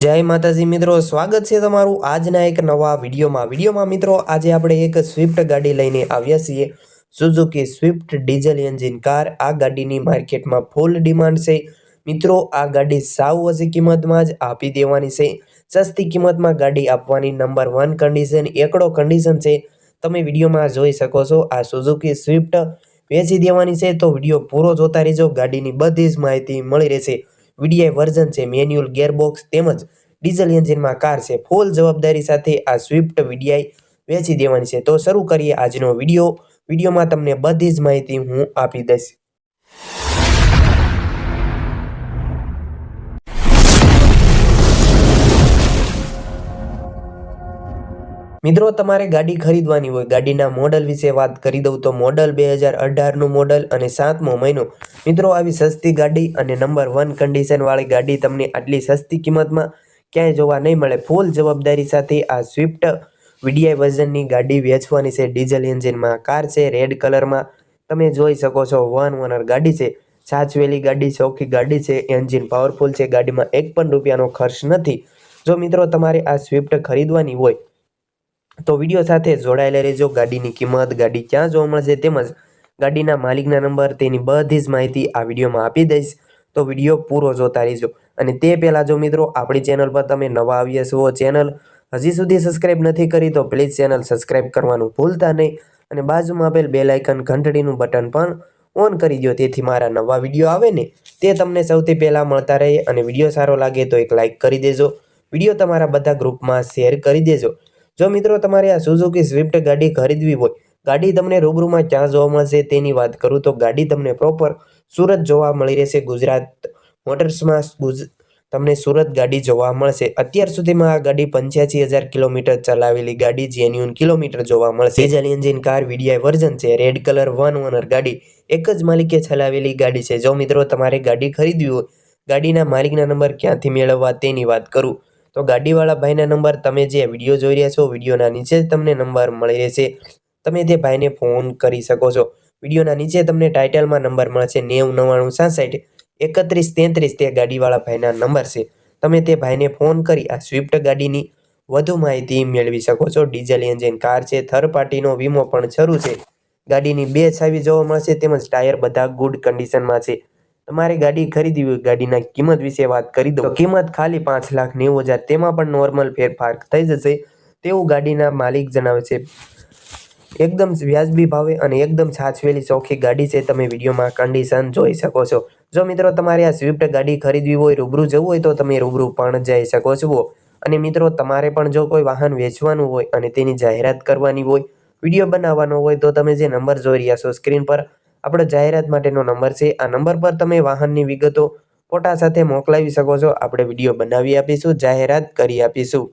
જય માતાજી મિત્રો, સ્વાગત છે તમારું આજના એક નવા વિડીયોમાં. વિડીયોમાં મિત્રો, આજે આપણે એક સ્વિફ્ટ ગાડી લઈને આવ્યા છીએ. Suzuki Swift diesel engine car આ ગાડીની માર્કેટમાં ફૂલ ડિમાન્ડ છે. મિત્રો, આ ગાડી સાવ ઓછી કિંમતમાં જ આપી દેવાની છે. સસ્તી કિંમતમાં ગાડી આપવાની નંબર વન કન્ડિશન એકડો કન્ડિશન છે. તમે વિડીયોમાં જોઈ શકો છો, આ સુઝુકી સ્વિફ્ટ વેચી દેવાની છે. તો વીડિયો પૂરો જોતા રહેજો. ગાડીની બધી જ માહિતી મળી રહેશે. વીડીઆઈ વર્ઝન છે, મેન્યુઅલ ગેરબોક્સ તેમજ ડીઝલ એન્જિનમાં કાર છે. ફૂલ જવાબદારી સાથે આ સ્વિફ્ટ વીડીઆઈ વેચી દેવાની છે. તો શરૂ કરીએ આજનો વીડિયો. વિડીયોમાં તમને બધી જ માહિતી હું આપી દઈશ. મિત્રો, તમારે ગાડી ખરીદવાની હોય, ગાડીના મોડલ વિશે વાત કરી દઉં તો મોડલ બે હજાર અઢારનું મોડલ અને સાતમો મહિનો. મિત્રો, આવી સસ્તી ગાડી અને નંબર વન કન્ડિશનવાળી ગાડી તમને આટલી સસ્તી કિંમતમાં ક્યાંય જોવા નહીં મળે. ફૂલ જવાબદારી સાથે આ સ્વિફ્ટ વીડીઆઈ વર્ઝનની ગાડી વેચવાની છે. ડીઝલ એન્જિનમાં કાર છે રેડ કલરમાં તમે જોઈ શકો છો વન ઓનર ગાડી છે. સાચવેલી ગાડી, ચોખ્ખી ગાડી છે. એન્જિન પાવરફુલ છે. ગાડીમાં એક પણ રૂપિયાનો ખર્ચ નથી. જો મિત્રો, તમારે આ સ્વિફ્ટ ખરીદવાની હોય તો વીડિયો સાથે જોડાયેલા રહેજો. ગાડીની કિંમત, ગાડી ક્યાં જોવા મળશે તેમજ ગાડીના માલિકના નંબર, તેની બધી જ માહિતી આ વિડીયોમાં આપી દઈશ. તો વીડિયો પૂરો જોતા રહેજો. અને તે પહેલાં જો મિત્રો, આપણી ચેનલ પર તમે નવા આવ્યા છો, ચેનલ હજી સુધી સબસ્ક્રાઇબ નથી કરી, તો પ્લીઝ ચેનલ સબસ્ક્રાઇબ કરવાનું ભૂલતા નહીં. અને બાજુમાં આપેલ બે લાઇકન ઘંટડીનું બટન પણ ઓન કરી દો તેથી મારા નવા વીડિયો આવે ને તે તમને સૌથી પહેલાં મળતા રહે. અને વીડિયો સારો લાગે તો એક લાઇક કરી દેજો. વીડિયો તમારા બધા ગ્રુપમાં શેર કરી દેજો. જો મિત્રો તમારે આ સુઝુકી સ્વિફ્ટ ગાડી ખરીદવી હોય, ગાડી તમને રૂબરૂમાં ક્યાં જોવા મળશે તેની વાત કરું તો ગાડી તમને પ્રોપર સુરત જોવા મળી રહેશે. ગુજરાત મોટર્સમાં તમને સુરત ગાડી જોવા મળશે. અત્યાર સુધીમાં આ ગાડી પંચ્યાસી હજાર કિલોમીટર ચલાવેલી ગાડી જેન્યુન કિલોમીટર જોવા મળશે. Diesel engine car VDI version છે. રેડ કલર વન ઓનર ગાડી એક જ માલિકે ચલાવેલી ગાડી છે. જો મિત્રો તમારે ગાડી ખરીદવી હોય, ગાડીના માલિકના નંબર ક્યાંથી મેળવવા તેની વાત કરું. તો ગાડીવાળા ભાઈના નંબર તમે જે વીડિયો જોઈ રહ્યા છો, વિડીયોના નીચે તમને નંબર મળી રહેશે. તમે તે ભાઈને ફોન કરી શકો છો, વિડીયોના નીચે તમને ટાઇટલમાં નંબર મળશે નેવું નવ્વાણું સાસઠ એકત્રીસ તેત્રીસ તે ગાડીવાળા ભાઈના નંબર છે. તમે તે ભાઈને ફોન કરી આ સ્વિફ્ટ ગાડીની વધુ માહિતી મેળવી શકો છો. ડીઝલ એન્જિન કાર છે, થર્ડ પાર્ટીનો વીમો પણ શરૂ છે. ગાડીની બે છાવી જોવા મળશે, તેમજ ટાયર બધા ગુડ કન્ડિશનમાં છે. તમારે ગાડી ખરીદવી હોય, ગાડીના કિંમત વિશે વાત કરી દો કિંમત ખાલી પાંચ લાખ નેવું હજાર, તેમાં પણ નોર્મલ ફેરફાર થઈ જશે. તેવું ગાડીના માલિક જણાવે છે, એકદમ વ્યાજબી ભાવે અને એકદમ છાછવેલી ચોખ્ખી ગાડી છે. તમે વિડીયોમાં કન્ડિશન જોઈ શકો છો. જો મિત્રો તમારે આ સ્વિફ્ટ ગાડી ખરીદવી હોય, રૂબરૂ જવું હોય, તો તમે રૂબરૂ પણ જઈ શકો છો. અને મિત્રો, તમારે પણ જો કોઈ વાહન વેચવાનું હોય અને તેની જાહેરાત કરવાની હોય, વીડિયો બનાવવાનો હોય, તો તમે જે નંબર જોઈ રહ્યા છો, સ્ક્રીન પર આપણો જાહેરાત માટેનો નંબર છે. આ નંબર પર તમે વાહનની વિગતો, ફોટા સાથે મોકલાવી શકો છો. આપણે વીડિયો બનાવી આપીશું, જાહેરાત કરી આપીશું.